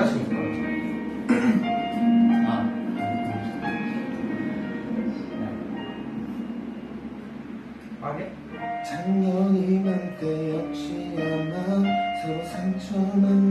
같아요. 아. 하게? 작년 이맘때 역시 아마 서로 상처만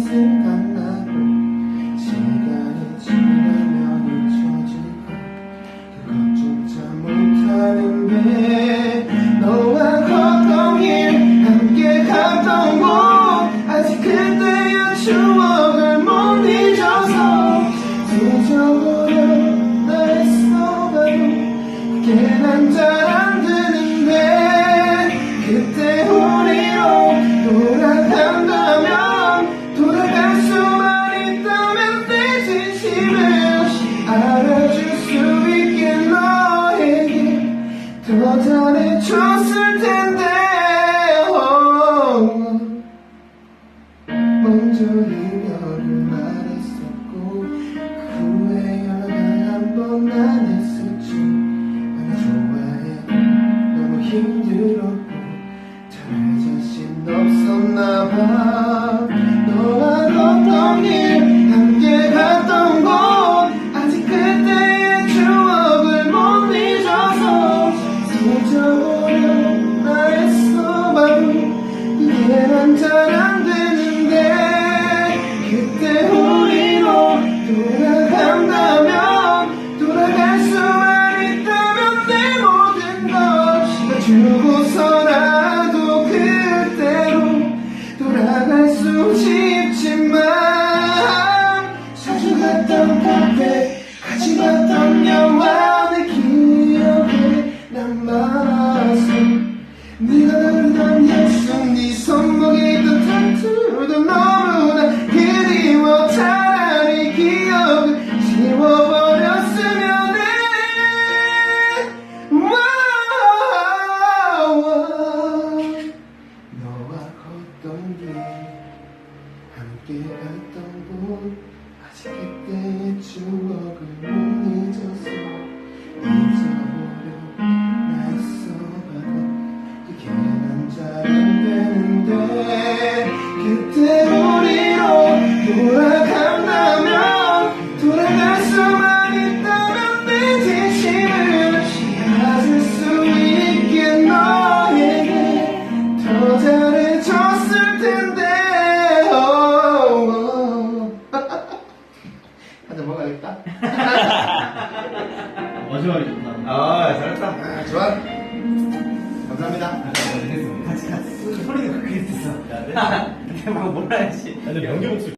생각나고 시간이 지나면 잊혀질까? 그것조차 못하는데 너와 걷던 길 함께 갔던 곳. 아직 그때의 추억을 못 잊어서 잊어버려 나 했어봐도 그게 난잘안 되는데 그때 힘들었고 잘할 자신 없었나 봐. 너와 걷던 길 함께 갔던 곳. 아직 그때의 추억을 못 잊어서 잊어버려 나 했어봐도 이게 난잘안 되는데 잘해줬을 텐데 oh, oh. 한잔 먹어야겠다 마지막에 좋다. 아, 잘했다. 아, 좋아 감사합니다 같이 같이. 소리가 그렇게 됐어. 내가 막 뭐라 했지. 근데 명기 목소리